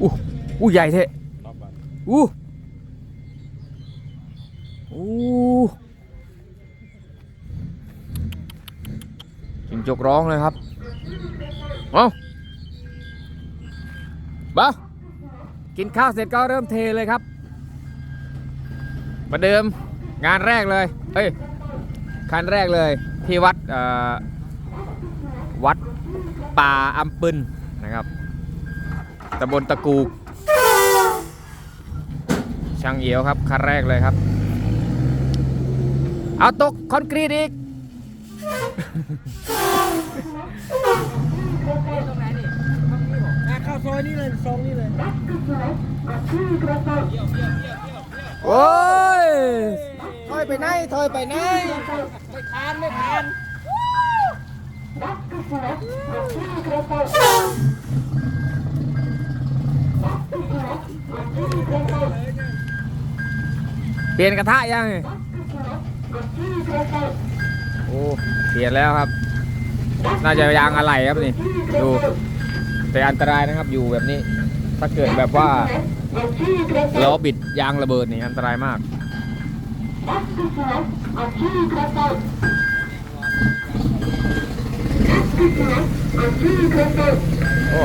อู้อู้ใหญ่เทะรอบบัตรอู้อู้จิงจกร้องเลยครับ เอาบ้ากินข้าวเสร็จก็เริ่มเทเลยครับประเดิมงานแรกเลยเฮ้ยคันแรกเลยที่วัดเอ่อวัดป่าอัมปึนนะครับ ตำบลตะกูกช่างเอียวครับคันแรกเลยครับ เอาตกคอนกรีตอีกเข้าซอยนี่เลยซองนี่เลยโอ้ยถอยไปไหนถอยไปไหนไม่ทานไม่ทาน เปลี่ยนกระทะยัง โอ้ เปลี่ยนแล้วครับ น่าจะยางอะไรครับนี่ ดู แต่อันตรายนะครับอยู่แบบนี้ ถ้าเกิดแบบว่าล้อบิดยางระเบิดนี่อันตรายมากโอ้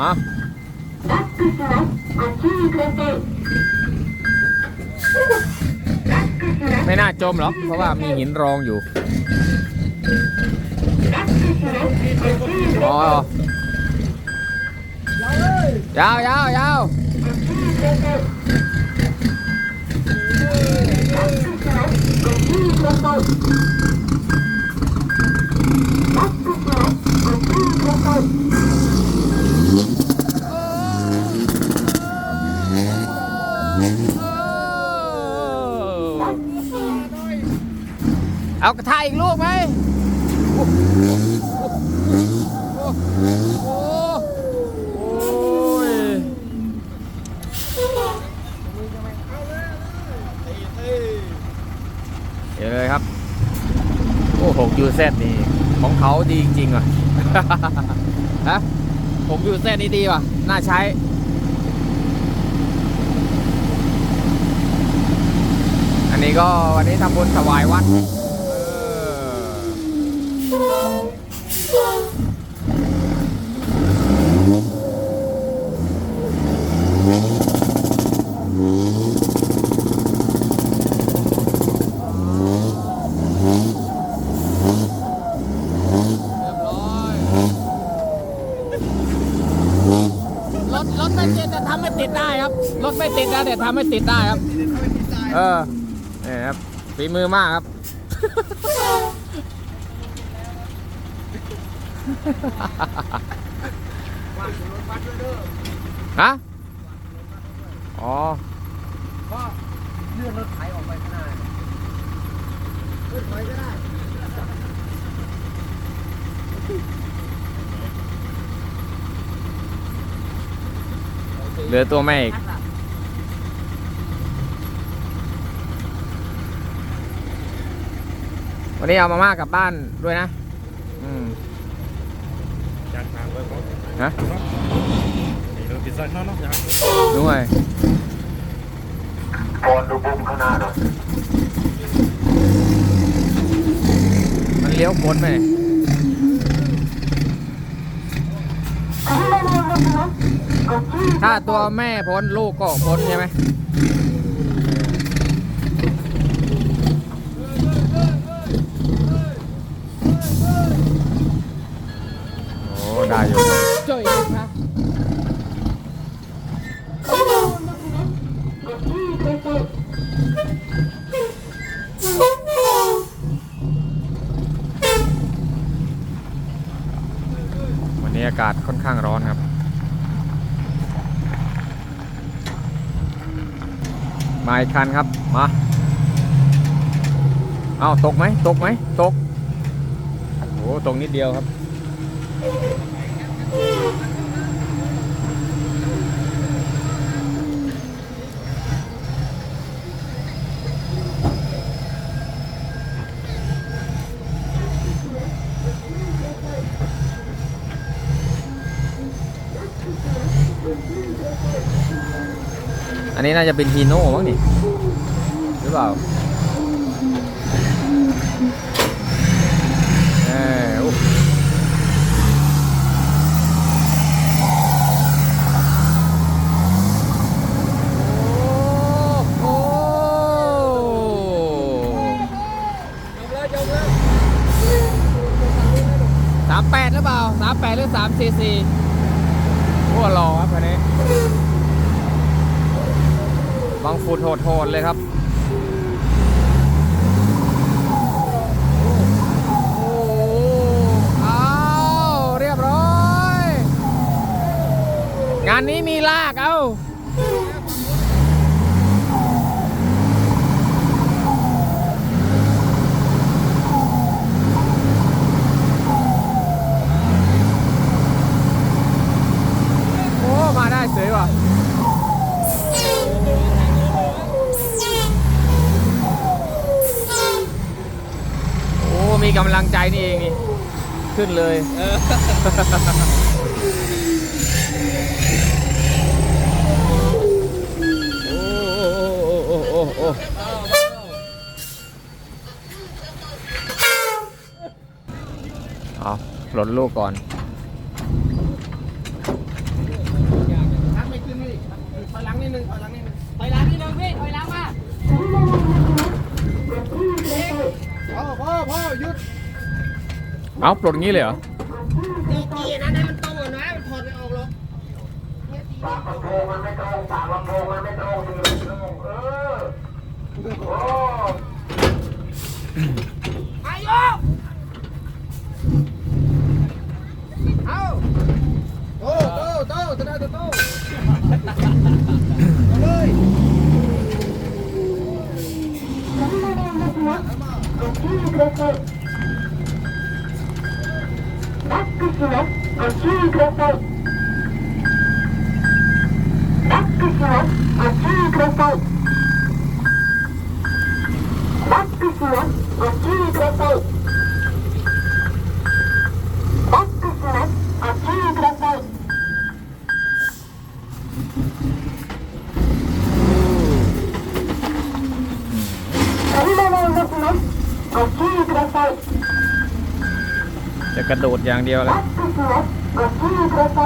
อะไม่น่าจมหรอกเพราะว่ามีหินรองอยู่ อ๋อยาวยาวยาวเอากระทะอีกลูกไหม โอ้ยเดี๋ ยวเลยครับ โอ้หกยูเซนี่ ของเขาดีจริงๆอะฮะหกยูเซนี่ดีว่ะ น่าใช้อันนี้ก็วันนี้ทำบุญถวายวัด เออ รถรถไม่ติดแต่ทำไม่ติดได้ครับ รถไม่ติดนะ แต่ทำไม่ติดได้ครับ เออนี่ครับฝีมือมากครับ ฮะ อ๋อ ก็เลื่อนรถไถออกไปข้างหน้าขึ้นไปก็ได้เหลือตัวแม่อีก วันนี้เอามาม่ากลับบ้านด้วยนะ อืมจานทางไว้หมดฮะนี่เราติดสักน้องๆนะครับด้วยก่อนดูบุมข้างหน้าหน่อยมันเลี้ยวพ้นไปถ้าตัวแม่พ้นลูกก็พ้นใช่ไหม ค่อนข้างร้อนครับ มาอีกคันครับ มา เอาตกไหม ตกไหม ตก โอ้ตรงนิดเดียวครับ อันนี้น่าจะเป็นฮีโน่มั้งนี่ หรือเปล่าเออโอ้โอ้จบแล้วจบแล้วสามแปดหรือเปล่าสามแปดหรือสามสี่สี่ โอ้รอครับคันนี้บางฟุตโหดๆเลยครับ โอ้โหเอาเรียบร้อย งานนี้มีลากเอาโอ้มาได้เสยว่ะโอ้มีกำลังใจนี่เองนี่ขึ้นเลยโอ้โอ้โอ้เอาหลดลูกก่อน ทักไม่ขึ้นนี่ถอยหลังนิดนึงถอยหลังนิดนึง ถอยหลังนิดนึงพี่ถอยหลังมา พ่อพ่อพ่อหยุดเอาปลดงี้เลยเหรอตีกี้นะให้มันตรงก่อนนะมันถอดไม่ออกหรอกอายุเอาโตโตโตโตโตโต 注意くださいバックします。ご注意ください。バックします。ご注意ください。バックします。ご注意ください。バックします。ご注意ください。車を動きます。 ご注意ください。 จะกระโดดอย่างเดียวแล้ バ ว ックします。ご注意くださ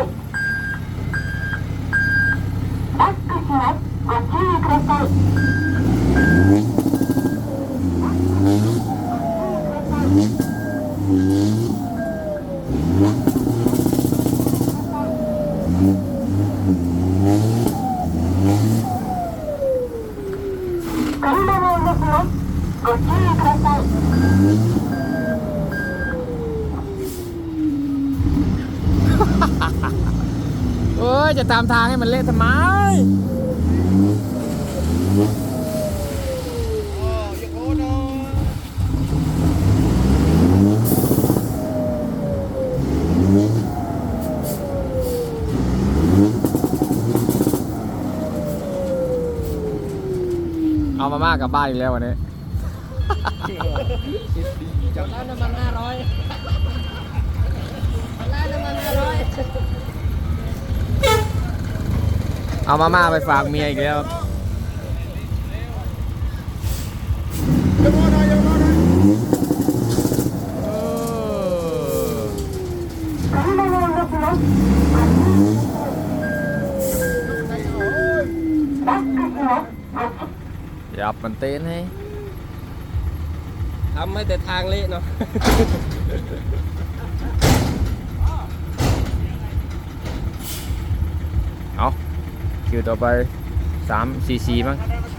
い。 ご注意ください。 เอ้ย จะตามทางให้มันเละทำไม มาม่ากลับบ้านอีกแล้ววันนี้จับแล้วน้ำมันห้าร้อยแล้วน้ำมันห้าร้อยเอามาม่าไปฝากเมียอีกแล้ว ยับมันเต้นให้ทำให้แต่ทางเละเนาะเอาคิวต่อไป3 4 4มั้งแล้วมันไม่ถอยตันที่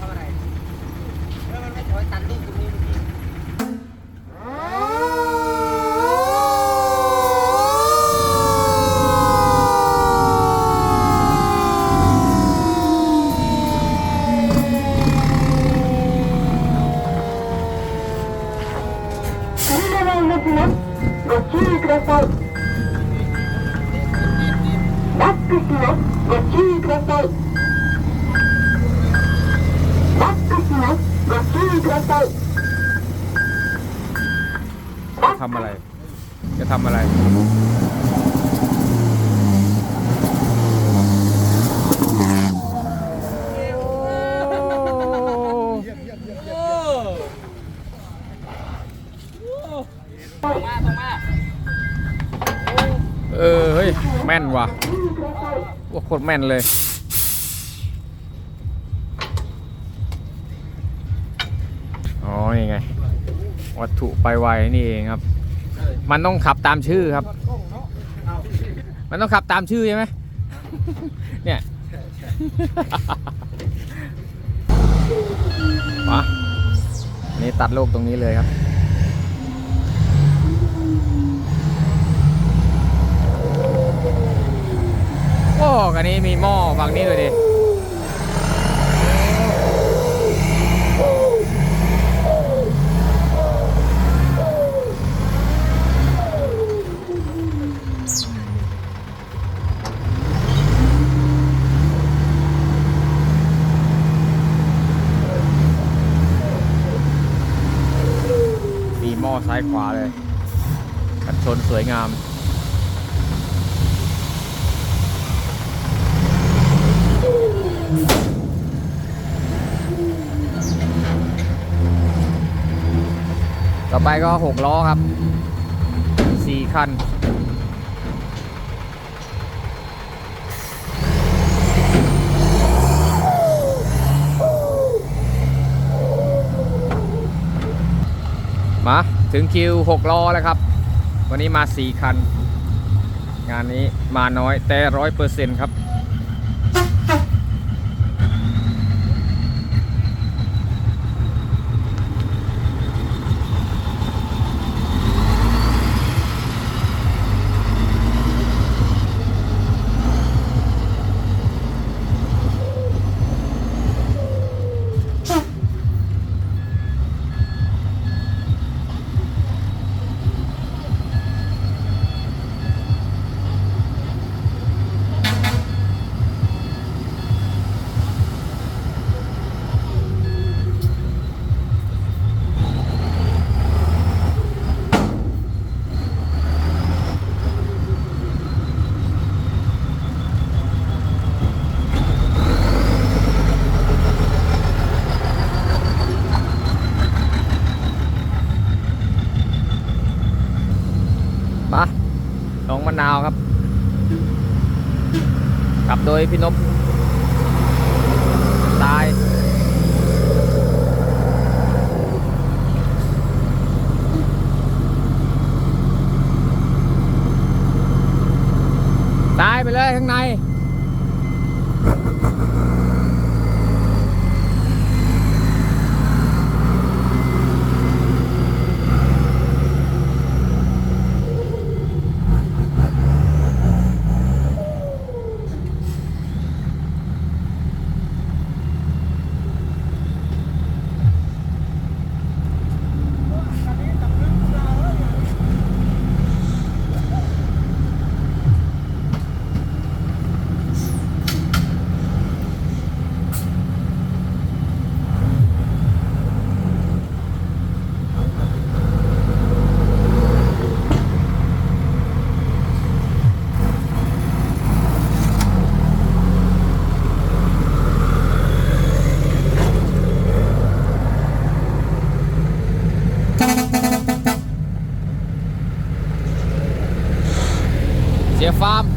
ตรง ว่ะว่าโคตรแม่นเลยอ๋อนี่ไง วัตถุไปไวนี่เองครับ มันต้องขับตามชื่อครับ มันต้องขับตามชื่อใช่ไหมเนี่ยมานี่ตัดโลกตรงนี้เลยครับ โอ้กันนี้มีหม้อฝั่งนี้เลยดิมีหม้อซ้ายขวาเลย กันชนสวยงาม ต่อไปก็หกล้อครับสี่คันมาถึงคิวหกล้อแล้วครับ วันนี้มาสี่คัน งานนี้มาน้อยแต่ร้อยเปอร์เซ็นต์ครับ ขับโดยพี่นพตายตายไปเลยข้างใน เ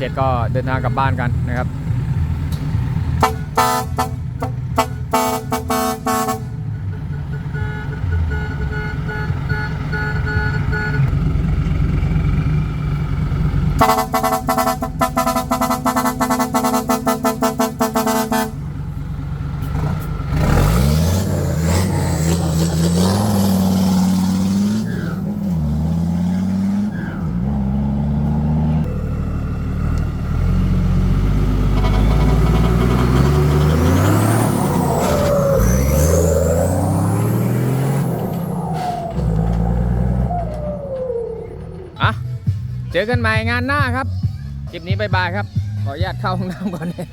เสร็จก็เดินทางกลับบ้านกันนะครับ อะ เจอกันใหม่งานหน้าครับ คลิปนี้บายบายครับ ขออนุญาตเข้าห้องน้ำก่อนเนี่ย